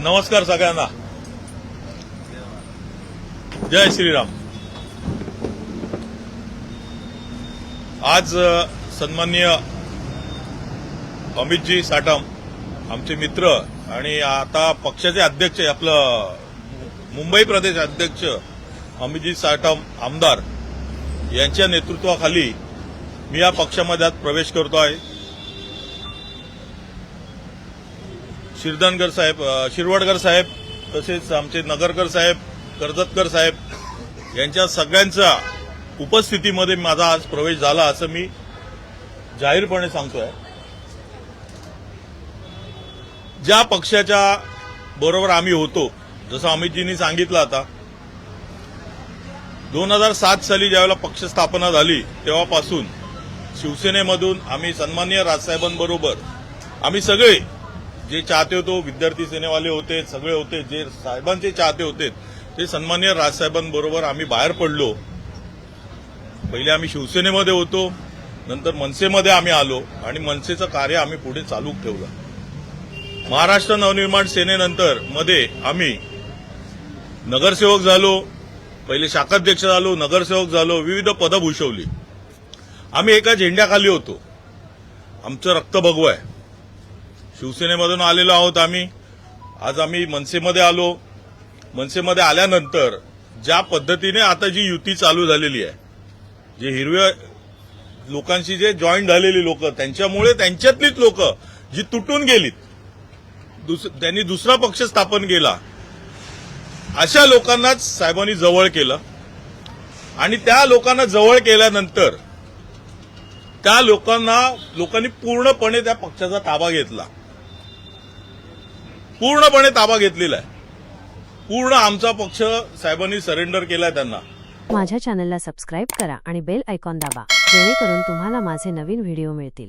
नमस्कार सगळ्यांना. जय श्रीराम. आज सन्माननीय अमितजी साटम आमचे मित्र आणि आता पक्षाचे अध्यक्ष आपलं मुंबई प्रदेश अध्यक्ष अमितजी साटम आमदार यांच्या नेतृत्वाखाली मी या पक्षामध्ये आज प्रवेश करतो आहे. शिरदानगर साहेब शिरवडकर साहेब तसेच आमचे नगरकर साहेब कर्जतकर साहेब यांच्या सगळ्यांचा उपस्थितीमध्ये माझा आज प्रवेश झाला असं मी जाहीरपणे सांगतोय. ज्या पक्षाच्या बरोबर आम्ही होतो जसं अमितजींनी सांगितलं आता दोन हजार सात साली ज्यावेळेला पक्ष स्थापना झाली तेव्हापासून शिवसेनेमधून आम्ही सन्माननीय राजसाहेबांबरोबर आम्ही सगळे जे चाहते होतो विद्यार्थी सेनेवाले होते सगळे होते जे साहेबांचे चाहते होते ते सन्मान्य राजसाहेबांबरोबर आम्ही बाहेर पडलो. पहिले आम्ही शिवसेनेमध्ये होतो नंतर मनसेमध्ये आम्ही आलो आणि मनसेचं कार्य आम्ही पुढे चालू ठेवलं. महाराष्ट्र नवनिर्माण सेनेनंतरमध्ये आम्ही नगरसेवक झालो पहिले शाखाध्यक्ष झालो नगरसेवक झालो विविध पदं भूषवली. आम्ही एका झेंड्याखाली होतो. आमचं रक्त भगवं आहे. शिवसेनेमधून आलेलो आहोत आम्ही. आज आम्ही मनसेमध्ये आलो. मनसेमध्ये आल्यानंतर ज्या पद्धतीने आता जी युती चालू झालेली आहे जे हिरव्या लोकांशी जे जॉईन झालेली लोक त्यांच्यामुळे त्यांच्यातलीच लोक जी तुटून गेलीत दुस- त्यांनी दुसरा पक्ष स्थापन केला. अशा लोकांनाच साहेबांनी जवळ केलं. आणि त्या लोकांना जवळ केल्यानंतर त्या लोकांना लोकांनी पूर्णपणे त्या पक्षाचा ताबा घेतला. पूर्णपणे ताबा घेतलेला आहे. पूर्ण आमचा पक्ष साहेबांनी सरेंडर केलाय त्यांना. माझ्या चॅनलला सबस्क्राईब करा आणि बेल आयकॉन दाबा जेणेकरून तुम्हाला माझे नवीन व्हिडिओ मिळतील.